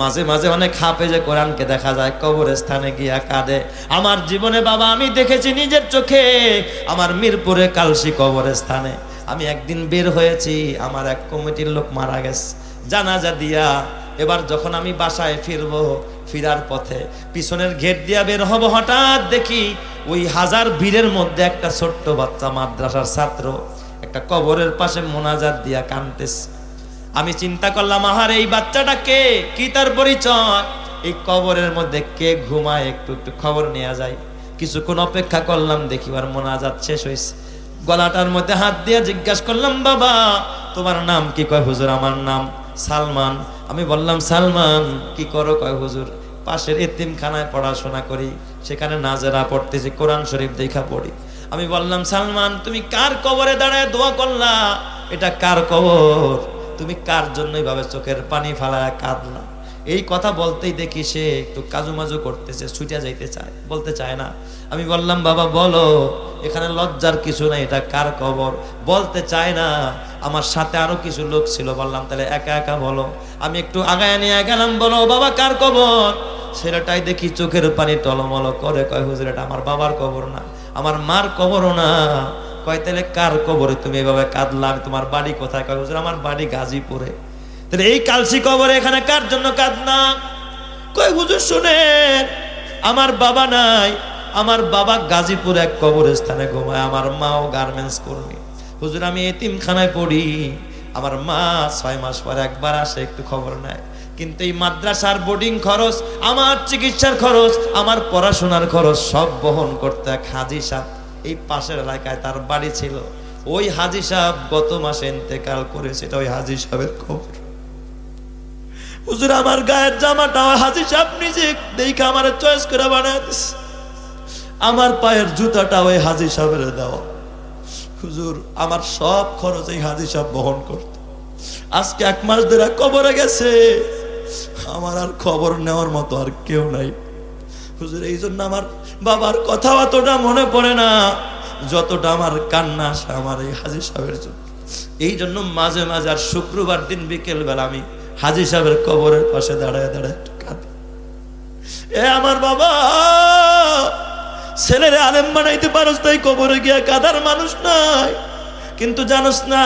মাঝে মাঝে অনেক হাফে যে কোরআনকে দেখা যায়, কবরস্থানে গিয়া কাঁদে। আমার জীবনে বাবা, আমি দেখেছি নিজের চোখে আমার মিরপুরে কালসি কবরস্থানে। আমি একদিন বের হয়েছি, আমার এক কমিটির লোক মারা গেছে। জানাজা দিয়া এবার যখন আমি বাসায় ফিরবো, ফিরার পথে পিছনের গেট দিয়া বের হব, হঠাৎ দেখি ওই হাজার ভিড়ের মধ্যে একটা ছোট্ট বাচ্চা মাদ্রাসার ছাত্র একটা কবরের পাশে মোনাজাত দিয়া কানতেছে আমি চিন্তা করলাম, আহার, এই বাচ্চাটা কে? কি তার পরিচয়? এই কবরের মধ্যে কে ঘুমায়? একটু একটু খবর নেওয়া যায়। কিছুক্ষণ অপেক্ষা করলাম দেখিবার মোনাজাত শেষ হয়েছে গলাটার মধ্যে হাত দিয়ে জিজ্ঞাসা করলাম, বাবা, তোমার নাম কি? কয়, হুজুর, আমার নাম সালমান। আমি বললাম, সালমান, কি করো? কয়, হুজুর, পাশের এতিমখানায় পড়াশোনা করি। সেখানে নাজেরা পড়তেছি, কোরআন শরীফ দেখা পড়ি। আমি বললাম, সালমান, তুমি কার কবরে দাঁড়ায় দোয়া করলা? এটা কার কবর? তুমি কার জন্য এইভাবে চোখের পানি ফালায় কাঁদলা এই কথা বলতেই দেখি সে একটু কাজু মাজু করতেছে, ছুটিয়া যাইতে চায়, বলতে চায় না। আমি বললাম, বাবা, বলো, এখানে লজ্জার কিছু নাই, এটা কার কবর? বলতে চায় না, আমার সাথে আরও কিছু লোক ছিল, বললাম, তাহলে একা একা বলো। আমি একটু আগায় নিয়ে গেলাম, বলো, বাবা, কার কবর? ছেলেটাই দেখি চোখের পানি টলমল করে, কয়, হুজুর, এটা আমার বাবার কবর না, আমার মার কবরও না। কয় তাহলে কার কবরে তুমি এভাবে কাঁদলা? আমি তোমার বাড়ি কোথায়? কয়, হুজুর, আমার বাড়ি গাজীপুরে। তাহলে এই কালসি কবরে এখানে কার জন্য কাঁদনা? কয়, হুজুর, শুনেন, আমার বাবা নাই, আমার বাবা গাজীপুর এক কবরস্থানে ঘুমায়, আমার মাও গার্মেন্টস কর্মী। হুজুর, আমি এতিমখানায় পড়ি, আমার মা ছয় মাস পর একবার আসে, একটু খবর নেয়। কিন্তু এই মাদ্রাসার বোর্ডিং খরচ, আমার চিকিৎসার খরচ, আমার পড়াশোনার খরচ সব বহন করতে এক হাজি সাহেব এই পাশের এলাকায় তার বাড়ি ছিল। ওই হাজি সাহেব গত মাসে ইন্তেকাল করেছে, এটা ওই হাজি সাহেবের খবর। হুজুর, আমার গায়ের জামাটা হাজি সাহেব নিজে দেখে আমার চয়েস করে বানায়। আমার পায়ের জুতাটা ওই হাজি সাহেবের দেওয়া। হুজুর, আমার সব খরচ এই হাজি সাহেব বহন করত। আজকে এক মাস ধরে কবরে গেছে। আমার আর খবর নেওয়ার মতো আর কেউ নাই। হুজুর এই জন্য আমার বাবার কথা অতটা মনে পড়ে না, যতটা আমার কান্না আসে আমার এই সাহেবের জন্য এই জন্য মাঝে মাঝে আর শুক্রবার দিন বিকেল বেলা আমি হাজি সাহেবের কবরের পাশে দাঁড়ায় দাঁড়ায় কাঁদি এ আমার বাবা, ছেলেরে আলেম বানাইতে পারস তাই কবরে গিয়া কাদার মানুষ নাই কিন্তু জানোস না,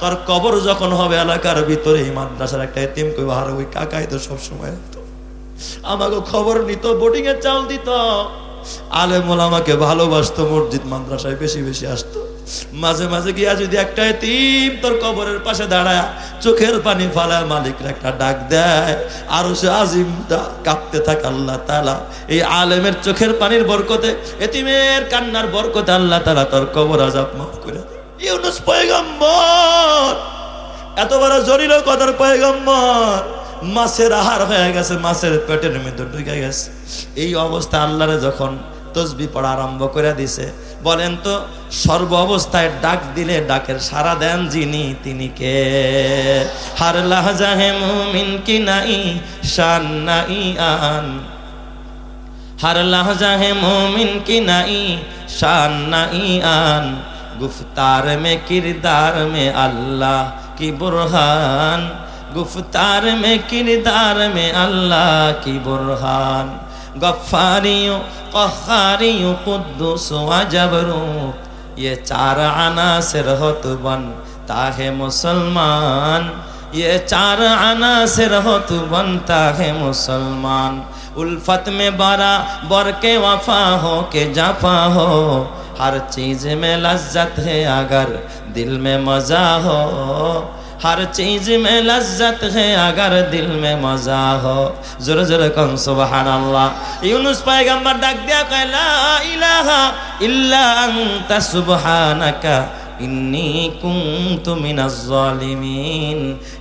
তোর কবর যখন হবে এলাকার ভিতরে এই মাদ্রাসার একটা এতিম কই আর ওই কাকাই তো সবসময়। আমাকে খবর নিত বোর্ডিং এর চাল দিত। আলেমুল আমাকে ভালোবাসতো, মসজিদ, মাদ্রাসায় বেশি বেশি আসতো। মাঝে মাঝে গিয়া যদি একটা এতিম তোর কবরের পাশে দাঁড়ায়, চোখের পানি ফালায়, মালিকের একটা ডাক দেয়। আরও সে আজিমটা কাঁপতে থাকে, আল্লাহ তালা এই আলেমের চোখের পানির বরকতে, এতিমের কান্নার বরকতে আল্লাহ তালা তোর কবর আজাব মাফ করে। ইউনুস পয়গম্বর! এত বড় জরিল কদর পয়গম্বর! মাছের আহার হয়ে গেছে, মাছের পেটের মধ্যে ঢুকে গেছে। এই অবস্থা আল্লাহরে যখন তসবি পড়া আরম্ভ করে দিছে, বলেন তো, সর্ব অবস্থায় ডাক দিলে ডাকের সারা দেন যিনি, তিনি কে? হার লাহজাহে মুমিন কি নাই, শান নাই আন। হার লাহজাহে মুমিন কি নাই, শান নাই আন। গুফতার মে, কিরদার মে, আল্লাহ কি বুরহান। गुफ्तार में, किरदार में अल्लाह की बुरहान। गफ्फारियों कखारियों कुद्दुस व ये चार अनासर हो तो बन ताहे मुसलमान। ये चार अनासर हो तो बनता है मुसलमान। उल्फत में बरा, बर के वफा हो, के जाफा हो। हर चीज़ में लज्जत है, अगर दिल में मज़ा हो। ہر چیز میں لذت ہے اگر دل میں مزہ ہو زر زر کن سبحان اللہ یونس پیغمبر ڈاک دیا کہ ইলাহা ইল্লা الا انت سبحانک ইন্নি কুন্তু মিনাজ জালিমিন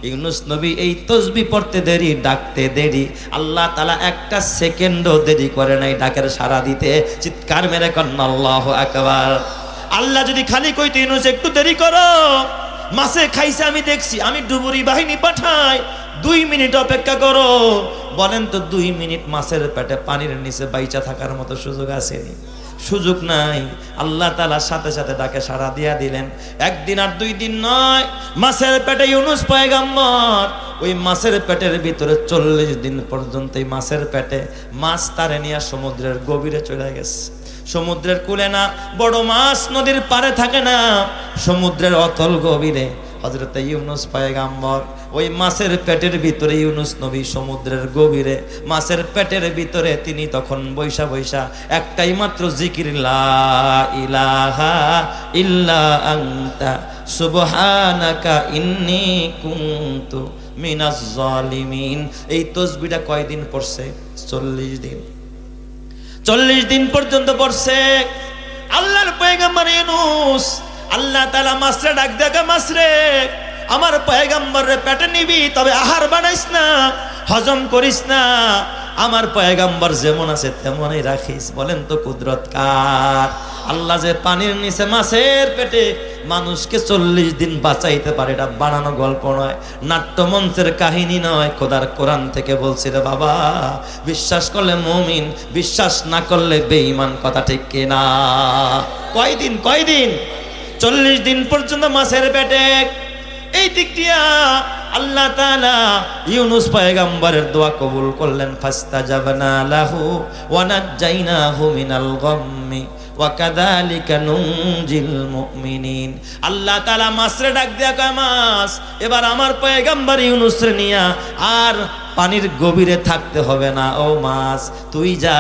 ইউনুস নবী এই তসবি পড়তে দেরি, ডাকতে দেরি। আল্লাহ তালা একটা সেকেন্ডও দেরি করে নাই ডাকের সাড়া দিতে। চিৎকার মেরে কন্যা আল্লাহ আকবার। আল্লাহ যদি খালি কইতে, ইউনুস, একটু দেরি করো। মাছে খাইছে, আমি দেখছি, আমি ডুবুরি বাহিনী পাঠাই। দুই মিনিট অপেক্ষা করো। বলেন তো, দুই মিনিট মাছের পেটে পানির নিচে বাইচা থাকার মতো সুযোগ আসেনি। সুযোগ নাই। আল্লাহ তালার সাথে সাথে তাকে সাড়া দিয়া দিলেন। একদিন আর দুই দিন নয়, মাছের পেটে ইউনুস পয়গাম্বর, ওই মাছের পেটের ভিতরে চল্লিশ দিন পর্যন্ত এই মাছের পেটে মাছ তারে নিয়ে সমুদ্রের গভীরে চলে গেছে। সমুদ্রের কূলে না, বড় মাছ নদীর পারে থাকে না। সমুদ্রের অতল গভীরে হজরত ইউনুস পয়গাম্বর, ওই মাছের পেটের ভিতরে ইউনুস নবী সমুদ্রের গভীরে, মাছের পেটের ভিতরে তিনি তখন বৈশা বৈশা একটাই মাত্র জিকির ইলাহা ইল্লা সুবহানাকা ইন্নী এই তসবিটা কয়দিন পড়ছে? চল্লিশ দিন। চল্লিশ দিন পর্যন্ত পড়ছে। আল্লাহর পয়গাম্বর ইউনুস, আল্লাহ তালা মাসরে ডাক দেখা মাসরে আমার পয়গাম্বরে পেটে নিবি, তবে আহার বানাইস না, হজম করিস না। আমার পয়গাম্বর যেমন আছে তেমনই রাখিস। বলেন তো কুদরত কার? আল্লাহ যে পানির নিচে মাছের পেটে মানুষকে চল্লিশ দিন বাঁচাইতে পারে, এটা বানানো গল্প নয়, নাট্যমঞ্চের কাহিনী নয়। খোদার কোরআন থেকে বলছি রে বাবা, বিশ্বাস করলে মমিন, বিশ্বাস না করলে বেঈমান কথা ঠিক কিনা কয়দিন কয়দিন? চল্লিশ দিন পর্যন্ত মাছের পেটে এই দিক দিয়া আল্লাহ তালা ইউনুস পয়গম্বরের দোয়া কবুল করলেন, ফাস্তাজাবনা লাহু ওয়া নাজ্জাইনাহু মিনাল গাম্মি আল্লাহ তালা মাছরে ডাক দিয়া কয়, মাছ, এবার আমার পয়গম্বর ইউনুসরে নিয়া আর পানির গভীরে থাকতে হবে না। ও মাছ, তুই যা,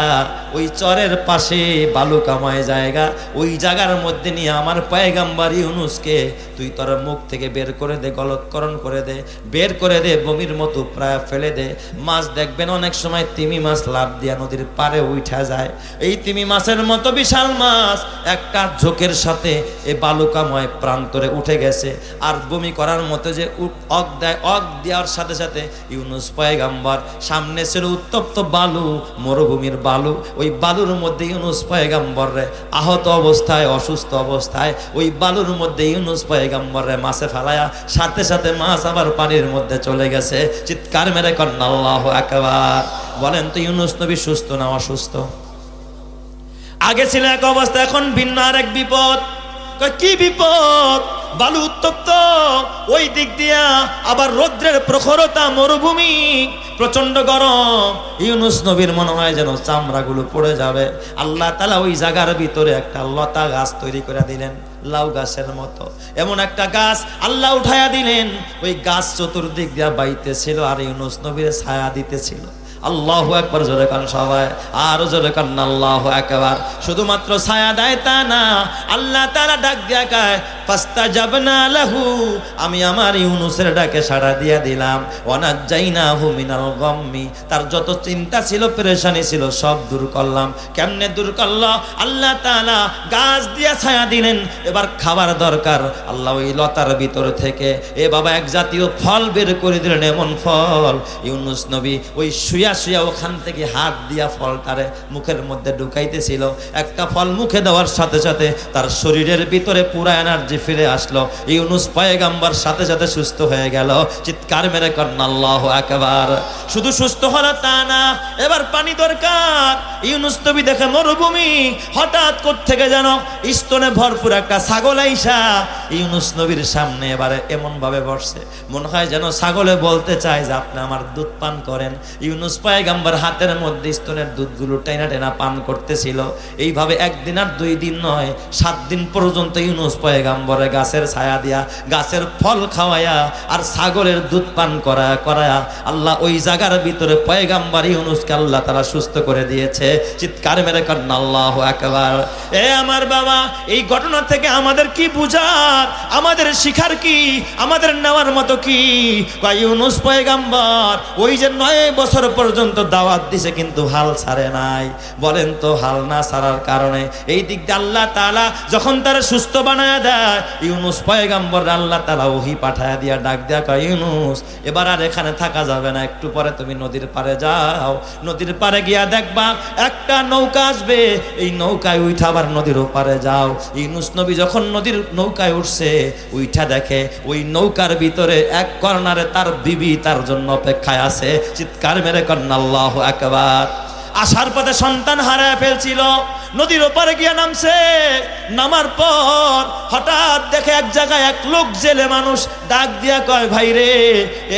ওই চরের পাশে বালুকাময় জায়গা, ওই জায়গার মধ্যে নিয়ে আমার পয়গাম্বার ইউনুসকে তুই তোর মুখ থেকে বের করে দে, গলৎকরণ করে দে, বের করে দে বমির মতো প্রায় ফেলে দে। মাছ দেখবেন অনেক সময় তিমি মাছ লাভ দিয়া নদীর পারে উঠা যায়। এই তিমি মাছের মতো বিশাল মাছ, একটা ঝোঁকের সাথে এ বালুকাময় প্রান্তরে উঠে গেছে। আর বমি করার মতো যে অগ দেয়, অগ দেওয়ার সাথে সাথে ইউনুস পয়গাম্বর, সামনে ছিল উত্তপ্ত বালু, মরুভূমির বালু। ওই বালুর মধ্যে ইউনুস পয়গাম্বর রে, আহত অবস্থায়, অসুস্থ অবস্থায়, ওই বালুর মধ্যে ইউনুস পয়গাম্বর রে মাছে ফেলায়া, সাথে সাথে মাছ আবার পানির মধ্যে চলে গেছে। চিৎকার মেরে কন্যা, আল্লাহ একবার বলেন তো, ইউনুস নবী সুস্থ না অসুস্থ? আগে ছিল এক অবস্থা, এখন ভিন্ন আর এক বিপদ কি বিপদ? বালু উত্তপ্ত, ওই দিক দিয়া আবার রৌদ্রের প্রখরতা মরুভূমি প্রচণ্ড গরম। ইউনুস নবীর মনে হয় যেন চামড়াগুলো পড়ে যাবে। আল্লাহ তালা ওই জায়গার ভিতরে একটা লতা গাছ তৈরি করে দিলেন, লাউ গাছের মতো। এমন একটা গাছ আল্লাহ উঠায়া দিলেন। ওই গাছ চতুর্দিক দিয়া বাইতেছিল আর ইউনুস নবীর ছায়া দিতেছিল। আল্লাহ একবার জোরে কান সবাই, আরও জোরে কান আল্লাহ একবার শুধুমাত্র ছায়া দেয় তা না, আল্লাহ তারা ডাক দিয়া কায় পাস্তা যাব না লাহু আমি আমার ইউনুসের ডাকে সাড়া দিয়া দিলাম। অনাজ যাই না হু মিনাল গম্মি তার যত চিন্তা ছিল, পেরেশানি ছিল, সব দূর করলাম। কেমনে দূর করল? আল্লাহ তাআলা গাছ দিয়া ছায়া দিলেন। এবার খাবার দরকার। আল্লাহ ওই লতার ভিতর থেকে, এ বাবা, এক জাতীয় ফল বের করে দিলেন, এমন ফল। ইউনুস নবী ওই শুয়া শুয়া ওখান থেকে হাত দিয়া ফলটারে মুখের মধ্যে ঢুকাইতেছিল। একটা ফল মুখে দেওয়ার সাথে সাথে তার শরীরের ভিতরে পুরা এনার্জি ফিরে আসলো। ইউনুস পয়গাম্বার সাথে সাথে সুস্থ হয়ে গেল। চিৎকার মেরে কন্যা, আল্লাহ একবার শুধু সুস্থ হলো তা না, এবার পানি দরকার। ইউনুস নবী দেখে মরুভূমি, হঠাৎ থেকে যেন স্তনে ভরপুর একটা ছাগল আইসা। ইউনুস নবীর সামনে এবারে এমন ভাবে বসছে, মনে হয় যেন ছাগলে বলতে চায় যে, আপনি আমার দুধ পান করেন। ইউনুস পয়গাম্বার হাতের মধ্যে স্তনের দুধগুলো টেনা টেনা পান করতেছিল। এইভাবে একদিন আর দুই দিন নয়, সাত দিন পর্যন্ত ইউনুস পয়গাম্বরে গাছের ছায়া দিয়া গাছের ফল খাওয়ায়া আর ছাগলের দুধ পান করা, করায়া আল্লাহ ওই জায়গার ভিতরে পয়গাম্বার ইউনুসকে আল্লাহ তারা সুস্থ করে দিয়েছে। চিৎকার মেরে কন্যা, আল্লাহ একবার এ আমার বাবা, এই ঘটনা থেকে আমাদের কি বুঝার? আমাদের শিখার কি? আমাদের নেওয়ার মতো কি? ইউনুস পয়গাম্বর, ওই যে নয় বছর পর্যন্ত দাওয়াত দিছে, কিন্তু হাল ছাড়ে নাই। বলেন তো, হাল না ছাড়ার কারণে? এই দিক দিয়ে আল্লাহ তাআলা যখন তারা সুস্থ বানায় দেয়, ইউনুস পয়গাম্বর আল্লাহ তাআলা ওহি পাঠায় দিয়া ডাক দিয়া কয়, ইউনুস, এবার আর এখানে থাকা যাবে না, একটু পরে তুমি নদীর পারে যাও। নদীর পারে গিয়া দেখবা, একটা নৌকা আসবে, এই নৌকায় উঠা আবার নদীর ওপারে যাও। ইউনুস নবী যখন নদীর নৌকায় উঠছে, উইঠা দেখে ওই নৌকার ভিতরে এক কর্নারে তার বিবি তার জন্য অপেক্ষায় আছে। চিৎকার মেরে আসার পথে সন্তান হারায় ফেলছিল। নদীর ওপারে গিয়ে নামছে। নামার পর হঠাৎ দেখে এক জায়গায় এক লোক জেলে মানুষ ডাক দিয়া কয়, ভাই রে,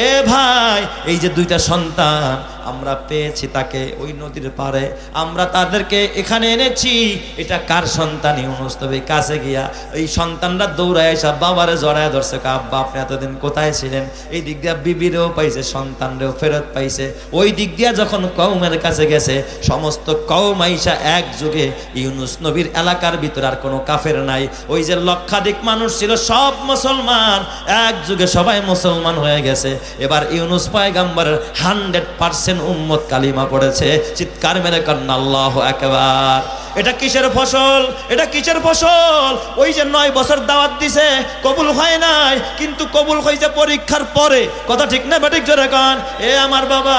এ ভাই, এই যে দুইটা সন্তান আমরা পেয়েছি তাকে ওই নদীর পারে আমরা তাদেরকে এখানে এনেছি। এটা কার সন্তান? ইউনুস তবে কাছে গিয়া এই সন্তানরা দৌড়ায় এসে বাবারে জড়ায় ধরছে। আব্বা, আপনি এতদিন কোথায় ছিলেন? এই দিক দিয়া বিবিরেও পাইছে, সন্তানরেও ফেরত পাইছে। ওই দিক দিয়া যখন কৌমের কাছে গেছে, সমস্ত কৌম আইসা এক যুগে ইউনুস নবীর এলাকার ভিতর আর কোনো কাফের নাই। ওই যে লক্ষাধিক মানুষ ছিল, সব মুসলমান। এক যুগে সবাই মুসলমান হয়ে গেছে। এবার ইউনুস পয়গাম্বরের হান্ড্রেড পার্সেন্ট উম্মত কালিমা পড়েছে, চিৎকার মেরে কন্যা আল্লাহ একবার এটা কিসের ফসল? এটা কিসের ফসল? ওই যে নয় বছর দাওয়াত দিছে, কবুল হয় নাই, কিন্তু কবুল হয়েছে পরীক্ষার পরে। কথা ঠিক না বেঠিক জোরে কন? এ আমার বাবা,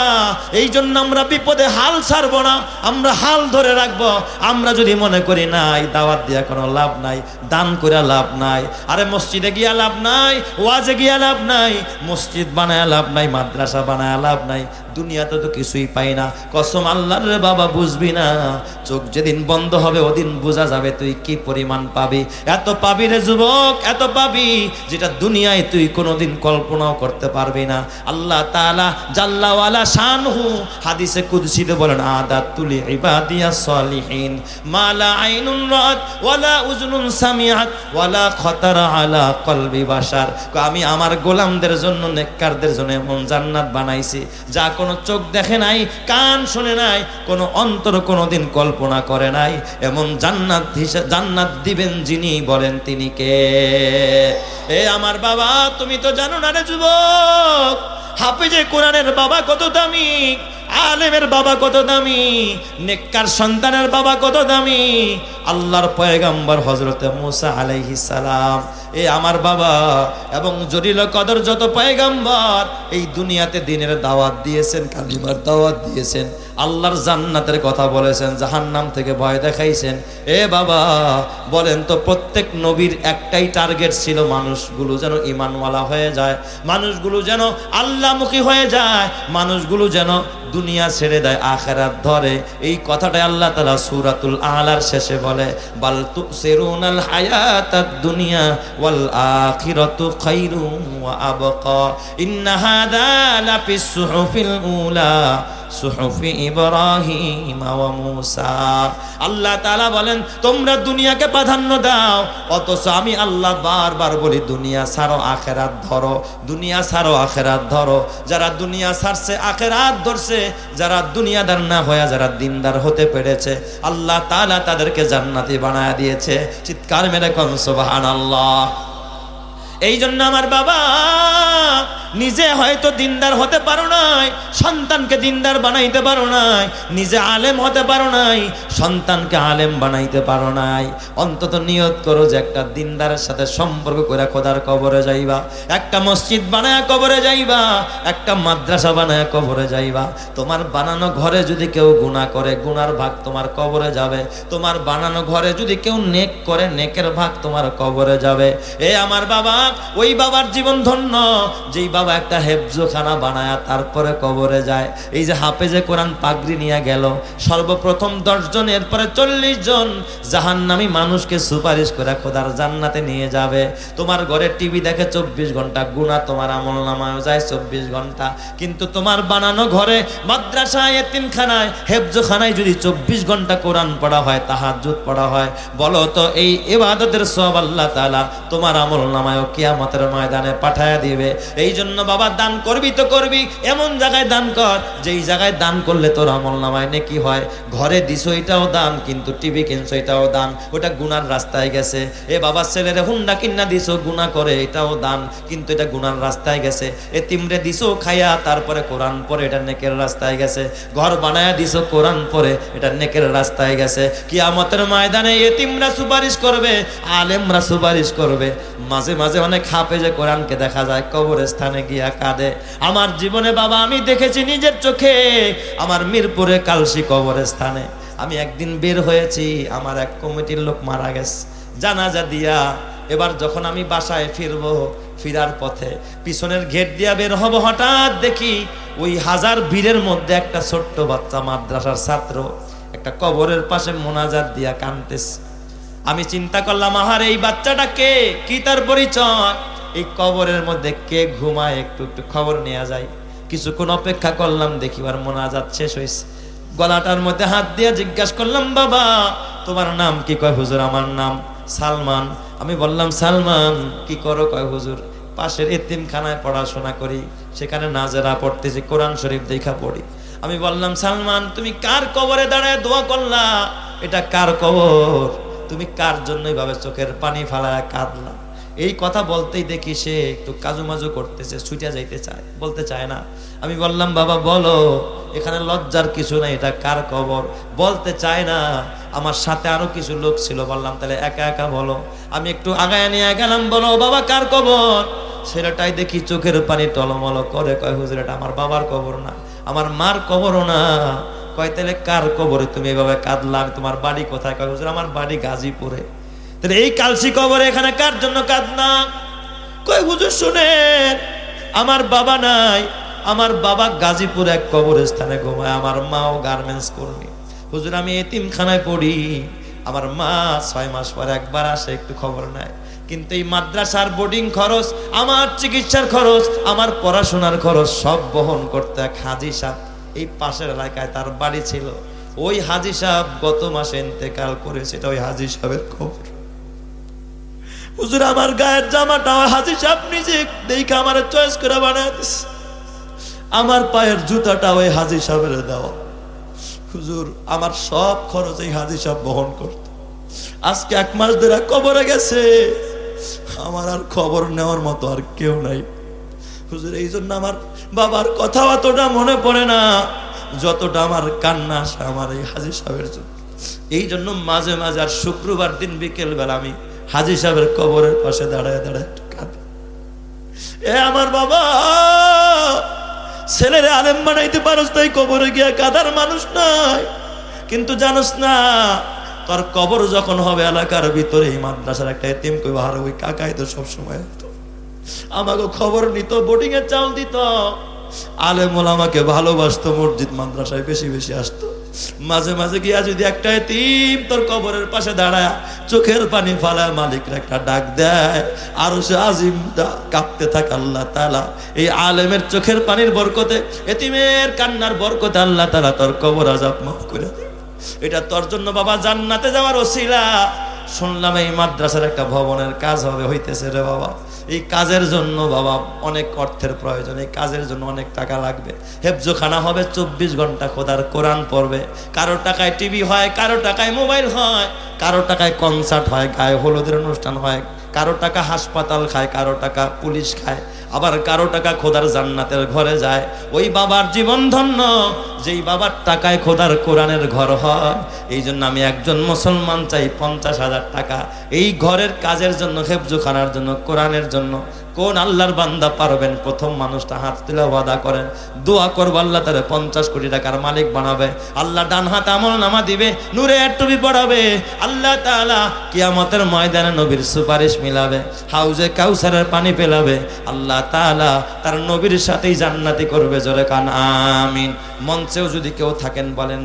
এই জন্য আমরা বিপদে হাল ছাড়বো না, আমরা হাল ধরে রাখব। আমরা যদি মনে করি, নাই, দাওয়াত দিয়া কোনো লাভ নাই, দান করে লাভ নাই, আরে মসজিদে গিয়া লাভ নাই, ওয়াজে গিয়া লাভ নাই, মসজিদ বানায় লাভ নাই, মাদ্রাসা বানায় লাভ নাই দুনিয়াতে তো কিছুই পাই না। কসম আল্লাহর রে বাবা, বুঝবি না? চোখ যেদিন বন্ধ হবে, ওদিন বোঝা যাবে তুই কি পরিমাণ পাবি। এত পাবি রে যুবক, এত পাবি যেটা দুনিয়ায় তুই কোনোদিন কল্পনাও করতে পারবি না। আল্লাহ তাআলা জাল্লাওয়ালা শানহু হাদিসে কুদসিতে বলেন আদাত তুলি ইবাদিয়া সলিহিন মালা আইনুন রাত ওয়ালা উজনুন সামিআত ওয়ালা খতারা আলা কলবি বাশার। আমি আমার গোলামদের জন্য, নেককারদের জন্য এমন জান্নাত বানাইছি, যা কোনো চোখ দেখে নাই, কান শুনে নাই, কোনো অন্তর কোনোদিন কল্পনা করে নাই। এমন জান্নাত জান্নাত দিবেন যিনি, বলেন তিনি কে? এ আমার বাবা, তুমি তো জানো না রে যুবক, হাফেজে কোরআনের বাবা কত দামি, আলেমের বাবা কত দামি, নেককার সন্তানের বাবা কত দামি। আল্লাহর পয়গাম্বর হজরতে মুসা আলাইহিস সালাম এ আমার বাবা এবং জরিল কদর যত পয়গাম্বর, এই দুনিয়াতে দিনের দাওয়াত দিয়েছেন, কালিমার দাওয়াত দিয়েছেন, আল্লাহর জান্নাতের কথা বলেছেন, জাহান্নাম থেকে ভয় দেখাইছেন। এ বাবা, বলেন তো প্রত্যেক নবীর একটাই টার্গেট ছিল মানুষগুলো যেন ইমানওয়ালা হয়ে যায়, মানুষগুলো যেন আল্লাহমুখী হয়ে যায়, মানুষগুলো যেন দুনিয়া ছেড়ে দেয়, আখেরাত ধরে। এই কথাটা আল্লাহ তালা সুরাতুল আলার শেষে বলে, বাল তুসিরুনাল হায়াতাদ দুনিয়া ওয়াল আখিরাতু والآخرة خير وأبقى. إن هذا لفي الصحف الأولى. সুহুফি ইব্রাহিম ওয়া মূসা। আল্লাহ তাআলা বলেন, তোমরা দুনিয়াকে প্রাধান্য দাও, অথচ আমি আল্লাহ বারবার বলি, দুনিয়া ছাড়ো, আখেরাত ধরো। দুনিয়া ছাড়ো, আখেরাত ধরো। যারা দুনিয়া ছাড়ছে, আখেরাত ধরছে, যারা দুনিয়াদার না হয়ে, যারা দিনদার হতে পেরেছে, আল্লাহ তাআলা তাদেরকে জান্নাতি বানায় দিয়েছে। চিৎকার মেরে কন, সুবহানাল্লাহ। এই জন্য আমার বাবা নিজে হয়তো দিনদার হতে পারো নাই, সন্তানকে দিনদার বানাইতে পারো নাই, নিজে আলেম হতে পারো নাই, সন্তানকে আলেম বানাইতে পারো নাই। অন্তত নিয়ত করো যে একটা দিনদারের সাথে সম্পর্ক করে খোদার কবরে যাইবা, একটা মসজিদ বানায় কবরে যাইবা, একটা মাদ্রাসা বানায় কবরে যাইবা। তোমার বানানো ঘরে যদি কেউ গুণা করে, গুনার ভাগ তোমার কবরে যাবে। তোমার বানানো ঘরে যদি কেউ নেক করে, নেকের ভাগ তোমার কবরে যাবে। এ আমার বাবা, ওই বাবার জীবন ধন্য, যেই বাবা একটা হেফজোখানা বানায় তারপরে কবরে যায়। এই যে হাফেজে কোরআন পাগড়ি নিয়ে গেল, সর্বপ্রথম দশ জন এরপরে চল্লিশ জন জাহান্নামী মানুষকে সুপারিশ করে খোদার জান্নাতে নিয়ে যাবে। তোমার ঘরে টিভি দেখে চব্বিশ ঘণ্টা গুণা তোমার আমল নামায় যায় চব্বিশ ঘণ্টা। কিন্তু তোমার বানানো ঘরে মাদ্রাসায়, এতিমখানায়, হেফজোখানায় যদি চব্বিশ ঘণ্টা কোরআন পড়া হয়, তাহাজ্জুদ পড়া হয়, বলো তো এই ইবাদতের সব আল্লাহ তাআলা তোমার আমল নামায় কিয়ামতের ময়দানে পাঠায় দিবে। এই জন্য বাবা দান করবি তো করবি, এমন জায়গায় দান কর, যেই জায়গায় দান করলে তোর আমল নামায় নাকি হয়। ঘরে দিছো এটাও দান, কিন্তু টিভি কিনছো এটাও দান, ওটা গুনার রাস্তায় গেছে। এ বাবা ছেলেরে হুন্ডা কিনা দিছো গুণা করে এটাও দান, কিন্তু এটা গুনার রাস্তায় গেছে। এ তিমরে দিছো খাইয়া তারপরে কোরআন পরে এটা নেকের রাস্তায় গেছে। ঘর বানায়া দিছো, কোরআন পরে এটা নেকের রাস্তায় গেছে। কিয়ামতের ময়দানে এতিমরা সুপারিশ করবে, আলেমরা সুপারিশ করবে। মাঝে মাঝে অনেক হাফে যে কোরআনকে দেখা যায় কবরস্থানে গিয়া কাঁদে। আমার জীবনে বাবা, আমি দেখেছি নিজের চোখে আমার মিরপুরে কালসি কবরস্থানে আমি একদিন বের হয়েছি, আমার এক কমিটির লোক মারা গেছে। জানাজা দিয়া এবার যখন আমি বাসায় ফিরবো, ফিরার পথে পিছনের গেট দিয়া বের হব, হঠাৎ দেখি ওই হাজার ভিড়ের মধ্যে একটা ছোট্ট বাচ্চা মাদ্রাসার ছাত্র একটা কবরের পাশে মোনাজাত দিয়া কানতেছে আমি চিন্তা করলাম, আহার, এই বাচ্চাটা কে? কি তার পরিচয়? এই কবরের মধ্যে কে ঘুমায় একটু একটু খবর নেওয়া যায়। কিছুক্ষণ অপেক্ষা করলাম দেখিবার মোনাজাত শেষ হয়েছে গলাটার মধ্যে হাত দিয়ে জিজ্ঞাসা করলাম, বাবা, তোমার নাম কি? কয়, হুজুর, আমার নাম সালমান। আমি বললাম, সালমান, কি করো? কয়, হুজুর, পাশের এতিমখানায় পড়াশোনা করি। সেখানে নাজেরা পড়তেছি, কোরআন শরীফ দেখা পড়ি। আমি বললাম, সালমান, তুমি কার কবরে দাঁড়ায় দোয়া করলা? এটা কার কবর? তুমি কার জন্য এইভাবে চোখের পানি ফালায় কাঁদলা? এই কথা বলতেই দেখি সে একটু কাজু মাজু করতেছে, ছুটিয়া যাইতে চায়, বলতে চায় না। আমি বললাম, বাবা, বলো, এখানে লজ্জার কিছু নাই, এটা কার কবর? বলতে চায় না, আমার সাথে আরও কিছু লোক ছিল, বললাম, তাহলে একা একা বলো। আমি একটু আগায় নিয়ে গেলাম, বলো বাবা, কার কবর? ছেলেটাই দেখি চোখের পানি টলমল করে, কয়, হুজুর, এটা আমার বাবার কবর না, আমার মার কবরও না। কয়, তাহলে কার কবরে তুমি এভাবে কাঁদলাম তোমার বাড়ি কোথায়? কয়, হুজুর, আমার বাড়ি গাজীপুরে। তাহলে এই কালসি কবরে এখানে কার জন্য কাঁদনা? কই হুজুর, শুনেন, আমার বাবা নাই, আমার বাবা গাজীপুর এক কবরস্থানে ঘুমায়, আমার মাও গার্মেন্টস কর্মী। হুজুর, আমি এতিমখানায় পড়ি, আমার মা ছয় মাস পরে একবার আসে, একটু খবর নেয়। কিন্তু এই মাদ্রাসার বোর্ডিং খরচ, আমার চিকিৎসার খরচ, আমার পড়াশোনার খরচ সব বহন করতে এক হাজি সাহেব এই পাশের এলাকায় তার বাড়ি ছিল। ওই হাজি সাহেব গত মাসে ইন্তেকাল করেছে, এটা ওই হাজি সাহেবের খবর। হুজুর, আমার গায়ের জামাটা ওই হাজি সাহেব নিজে দেখে আমার চয়েস করে বানায় দিছে। আমার পায়ের জুতাটা ওই হাজি সাহেবের দেওয়া। হুজুর, আমার সব খরচ এই হাজি সাহেব বহন করত। আজকে এক মাস ধরে কবরে গেছে। আমার আর খবর নেওয়ার মতো আর কেউ নাই। হুজুর, এই জন্য আমার বাবার কথা অতটা মনে পড়ে না। যতটা আমার কান্না আসে আমার এই হাজি সাহেবের জন্য। এই জন্য মাঝে মাঝে আর শুক্রবার দিন বিকেল বেলা আমি হাজি সাহেবের কবরের পাশে দাঁড়ায় দাঁড়ায় কাঁদি। এ আমার বাবা, ছেলের আলেম বানাইতে পারস তাই কবরে গিয়া কাদার মানুষ নাই। কিন্তু জানোস না, তোর কবর যখন হবে এলাকার ভিতরে এই মাদ্রাসার একটা এতিম কই বাহার ওই কাকাই তো সবসময় হতো আমাকে খবর নিত বোর্ডিং এর চাউল দিত। আলেমুল আমাকে ভালোবাসতো, মসজিদ মাদ্রাসায় বেশি বেশি আসতো। মাঝে মাঝে গিয়া যদি একটা এতিম তোর কবরের পাশে দাঁড়ায়, চোখের পানি ফালায় মালিকরা একটা ডাক দেয়, আর সে আজিম কাঁপতে থাকে আল্লাহ তালা এই আলেমের চোখের পানির বরকতে, এতিমের কান্নার বরকতে আল্লাহ তালা তোর কবর আজাব মাফ করে এটা তোর জন্য বাবা জান্নাতে যাওয়ার ওসিলা। শুনলাম এই মাদ্রাসার একটা ভবনের কাজ হবে, হইতেছে রে বাবা। এই কাজের জন্য বাবা, অনেক অর্থের প্রয়োজন, এই কাজের জন্য অনেক টাকা লাগবে। হেফজোখানা হবে চব্বিশ ঘণ্টা খোদার কোরআন পড়বে। কারও টাকায় টিভি হয়, কারও টাকায় মোবাইল হয়, কারও টাকায় কনসার্ট হয়, গায়ে হলুদের অনুষ্ঠান হয়, কারও টাকা হাসপাতাল খায়, কারও টাকা পুলিশ খায়। আবার কারও টাকা খোদার জান্নাতের ঘরে যায়। ওই বাবার জীবন ধন্য, যেই বাবার টাকায় খোদার কোরআনের ঘর হয়। এই জন্য আমি একজন মুসলমান চাই পঞ্চাশ হাজার টাকা। এই ঘরের কাজের জন্য হেফজুখানার জন্য, কোরআনের জন্য। কোন আল্লাহর বান্দা পারবেন? প্রথম মানুষটা হাত তুলে ওয়াদা করেন। দোয়া করব, আল্লাহ তারা পঞ্চাশ কোটি টাকার মালিক বানাবে। আল্লাহ ডান হাত আমল নামা দিবে, নূরে টুপি পড়াবে আল্লাহ তাআলা কিয়ামতের ময়দানে নবীর সুপারিশ মিলাবে, হাউজে কাউসারের পানি পেলাবে। আল্লাহ তাআলা তার নবীর সাথেই জান্নাতি করবে, জোরে কান, আমিন। মঞ্চেও যদি কেউ থাকেন, বলেন